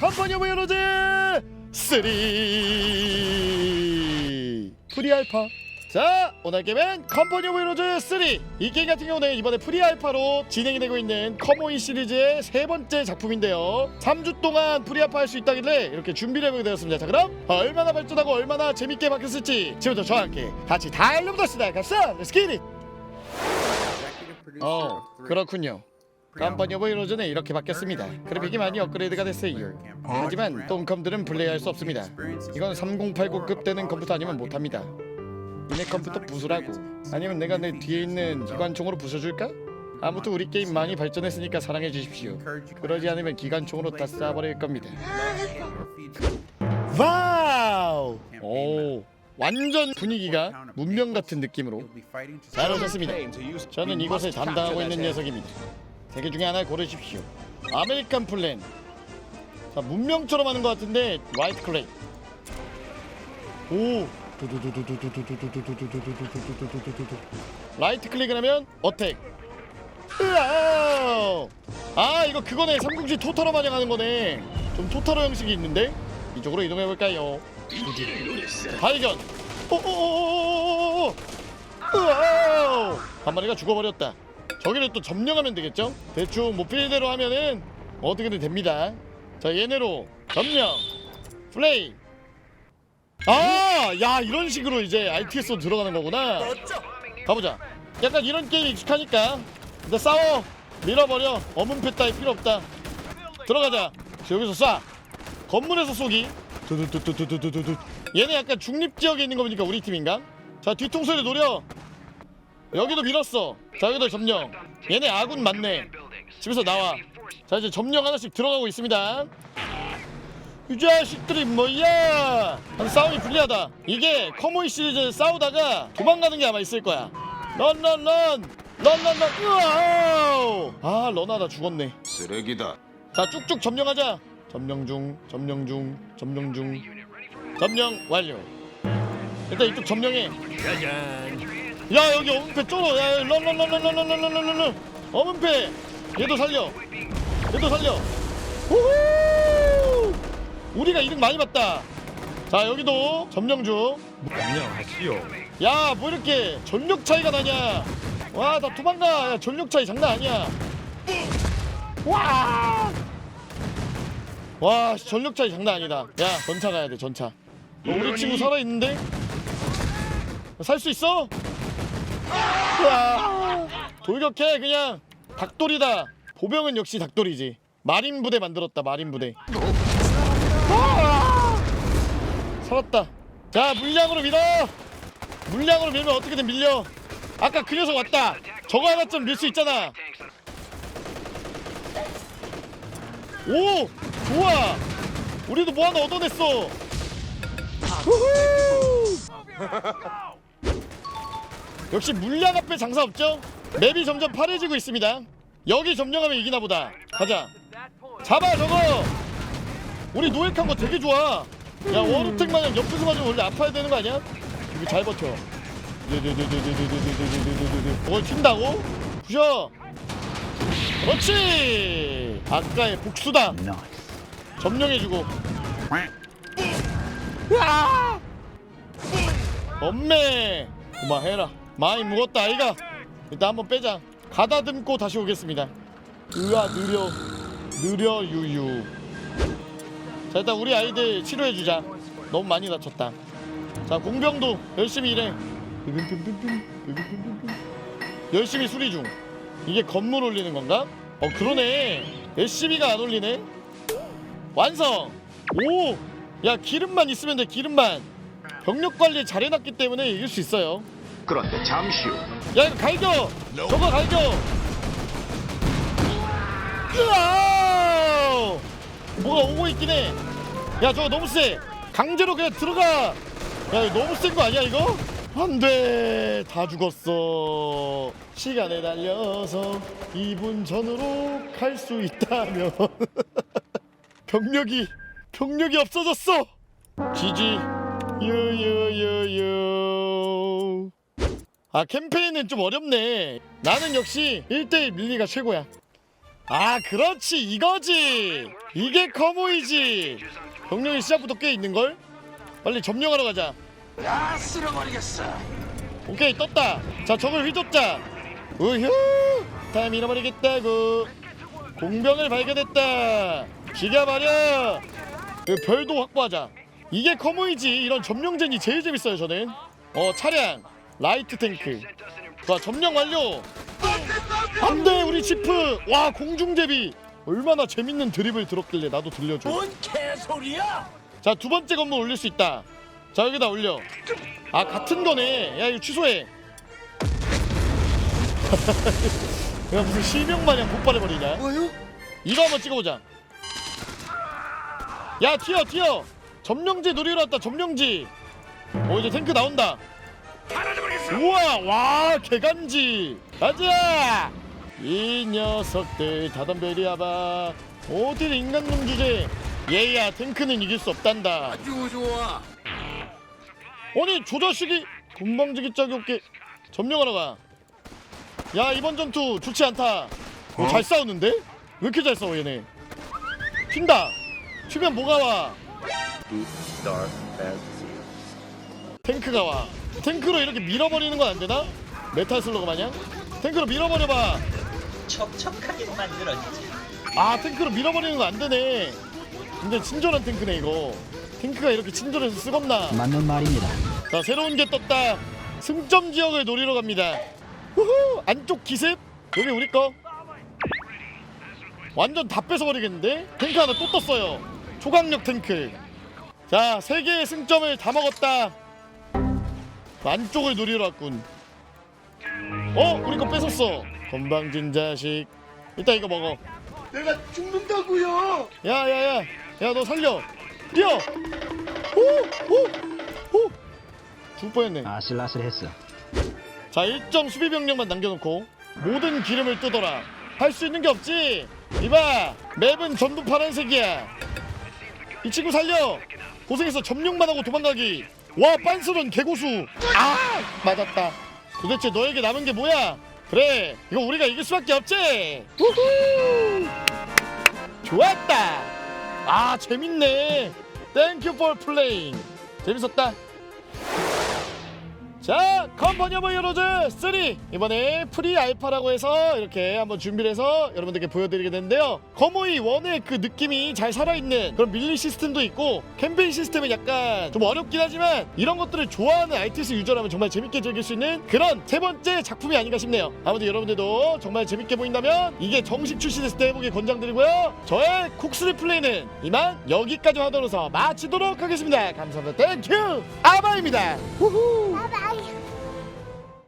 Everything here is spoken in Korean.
컴퍼니 오브 히어로즈 3 프리알파. 자 오늘 게임은 컴퍼니 오브 히어로즈 3 이 게임 같은 경우는 이번에 프리알파로 진행이 되고 있는 커모이 시리즈의 세 번째 작품인데요. 3주 동안 프리알파 할 수 있다길래 이렇게 준비를 해보게 되었습니다. 자 그럼 얼마나 발전하고 얼마나 재밌게 바뀌었을지 지금부터 저와 함께 같이 달려보겠습니다. 갑시다. 렛츠 기릿 어 그렇군요 오브 히어로즈는 이렇게 바뀌었습니다. 그래픽이 많이 업그레이드가 됐어요. 하지만 똥컴들은 플레이할 수 없습니다. 이건 3080급 되는 컴퓨터 아니면 못합니다. 니네 컴퓨터 부수라고. 아니면 내가 내 뒤에 있는 기관총으로 부숴줄까? 아무튼 우리 게임 많이 발전했으니까 사랑해 주십시오. 그러지 않으면 기관총으로 다 쏴버릴 겁니다. 와우! 오 완전 분위기가 문명 같은 느낌으로 잘 오셨습니다. 저는 이곳을 담당하고 있는 녀석입니다 세 개 중에 하나를 고르십시오. 아메리칸 플랜. 자 문명처럼 하는 것 같은데 라이트 클레이 오. 라이트 클릭을 하면 어택. 으아! 아 이거 그거네. 삼국지 토타로 마냥 하는 거네. 좀 토타로 형식이 있는데? 이쪽으로 이동해 볼까요? 발견. 오오오오오오오. 으아! 한 마리가 죽어버렸다 저기를 또 점령하면 되겠죠? 대충 뭐 목표대로 하면은 어떻게든 됩니다. 자, 얘네로 점령, 플레이. 아, 야 이런 식으로 이제 ITS로 들어가는 거구나. 가보자. 약간 이런 게임 익숙하니까. 근데 싸워, 밀어버려. 어문패 따위 필요 없다. 들어가자. 여기서 쏴. 건물에서 쏘기. 두두두두두두두. 얘네 약간 중립 지역에 있는 거 보니까 우리 팀인가? 자 뒤통수를 노려. 여기도 밀었어. 자 여기도 점령. 얘네 아군 맞네. 집에서 나와. 자 이제 점령 하나씩 들어가고 있습니다. 이 자식들이 뭐야? 아, 싸움이 불리하다. 이게 커모이 시리즈 싸우다가 도망가는 게 아마 있을 거야. 런런런 런런런 으아! 아 런하다 죽었네. 쓰레기다. 자 쭉쭉 점령하자. 점령 중, 점령 중, 점령 중. 점령 완료. 일단 이쪽 점령해. 야 여기 어문패 쫄어. 야 런런런런런런런런런 어문패. 얘도 살려. 얘도 살려. 우후! 우리가 이득 많이 봤다. 자 여기도 점령 중. 안녕하시오. 야뭐 이렇게 전력 차이가 나냐? 와나 도망가. 야, 전력 차이 장난 아니야. 와. 와 씨, 전력 차이 장난 아니다. 야 전차 가야 돼 전차. 어, 우리 친구 살아 있는데? 살 수 있어? 와. 돌격해 그냥 닭돌이다. 보병은 역시 닭돌이지. 마린 부대 만들었다 마린 부대. 아! 살았다. 자 물량으로 밀어. 물량으로 밀면 어떻게든 밀려. 아까 그 녀석 왔다. 저거 하나쯤 밀 수 있잖아. 오 좋아. 우리도 뭐 하나 얻어냈어. 후후. 역시 물량 앞에 장사 없죠? 맵이 점점 파래지고 있습니다. 여기 점령하면 이기나 보다. 가자. 잡아 저거. 우리 노획한 거 되게 좋아. 야 워루텍 마냥 옆에서 맞으면 원래 아파야 되는 거 아니야? 이거 잘 버텨. 그걸 튄다고? 부셔. 그렇지. 아까의 복수다. 점령해주고. 으아! 엄매. 그만해라. 많이 묵었다 아이가. 일단 한번 빼자. 가다듬고 다시 오겠습니다. 으아 느려 느려 유유. 자 일단 우리 아이들 치료해주자 너무 많이 다쳤다 자 공병도 열심히 일해 열심히 수리 중 이게 건물 올리는 건가? 어 그러네 SCB가 안 올리네 완성 오! 야 기름만 있으면 돼 기름만 병력 관리 잘 해놨기 때문에 이길 수 있어요 그런데 잠시 후. 야 이거 갈겨 저거 갈겨 으아! 뭐가 오고 있긴 해야 저거 너무 세. 강제로 그냥 들어가. 야 이거 너무 센 거 아니야 이거? 안돼. 다 죽었어. 시간에 달려서 2분 전으로 갈 수 있다면. 병력이 병력이 없어졌어. 지지. 유유유유 아 캠페인은 좀 어렵네. 나는 역시 1대1 밀리가 최고야. 아 그렇지. 이거지. 이게 커모이지. 병력이 시작부터 꽤 있는걸? 빨리 점령하러 가자. 야 쓸어버리겠어. 오케이 떴다. 자 적을 휘젓자. 우휴 다 밀어버리겠다고. 공병을 발견했다. 기가 말이야 그 별도 확보하자. 이게 커모이지. 이런 점령전이 제일 재밌어요 저는. 어 차량 라이트 탱크. 자 점령 완료. 안돼 우리 지프. 와 공중제비. 얼마나 재밌는 드립을 들었길래 나도 들려줘. 뭔 개소리야? 자 두 번째 건물 올릴 수 있다. 자 여기다 올려. 아 같은 거네. 야 이거 취소해. 야 무슨 실명 마냥 폭발해버리냐? 뭐요? 이거 한번 찍어보자. 야 튀어 튀어. 점령지 노리러 왔다 점령지. 어 이제 탱크 나온다 우와 와 개간지 가자 이 녀석들 다덤베리아바 어딜 인간놈 주제 얘야 탱크는 이길 수 없단다 아주 좋아. 아니 저 자식이 건방지기 짝이 없게 점령하러 가. 야 이번 전투 좋지 않다. 어, 잘 싸우는데? 왜 이렇게 잘 싸워 얘네? 튄다. 튀면 뭐가 와? 탱크가 와. 탱크로 이렇게 밀어버리는 건 안 되나? 메탈 슬러그 마냥? 탱크로 밀어버려봐. 척척하게 만들어지지. 아 탱크로 밀어버리는 거 안 되네. 근데 친절한 탱크네 이거. 탱크가 이렇게 친절해서 쓰겁나? 맞는 말입니다. 자 새로운 게 떴다 승점 지역을 노리러 갑니다 후후 안쪽 기습 여기 우리 거 완전 다 뺏어버리겠는데 탱크 하나 또 떴어요 초강력 탱크 자 세 개의 승점을 다 먹었다 안쪽을 노리러 왔군. 어? 우리 거 뺏었어. 건방진 자식. 이따 이거 먹어. 내가 죽는다고요. 야야야. 야 너 살려. 뛰어! 오오오 죽을 뻔했네. 아슬아슬했어. 자 일정 수비 병력만 남겨놓고 모든 기름을 뜯어라. 할 수 있는 게 없지. 이봐 맵은 전부 파란색이야. 이 친구 살려. 고생해서 점령만 하고 도망가기 와 빤스런 개고수. 아 맞았다. 도대체 너에게 남은 게 뭐야? 그래 이거 우리가 이길 수밖에 없지? 우후! 좋았다. 아 재밌네. 땡큐 for playing. 재밌었다 자, 컴퍼니 오브 히어로즈 3 이번에 프리 알파라고 해서 이렇게 한번 준비를 해서 여러분들께 보여드리게 됐는데요. 거모이 1의 그 느낌이 잘 살아있는 그런 밀리 시스템도 있고 캠페인 시스템은 약간 좀 어렵긴 하지만 이런 것들을 좋아하는 RTS 유저라면 정말 재밌게 즐길 수 있는 그런 세 번째 작품이 아닌가 싶네요. 아무튼 여러분들도 정말 재밌게 보인다면 이게 정식 출시됐을 때 해보기 권장드리고요. 저의 쿡스리 플레이는 이만 여기까지 하도록 해서 마치도록 하겠습니다. 감사합니다. 땡큐 아바입니다. 우후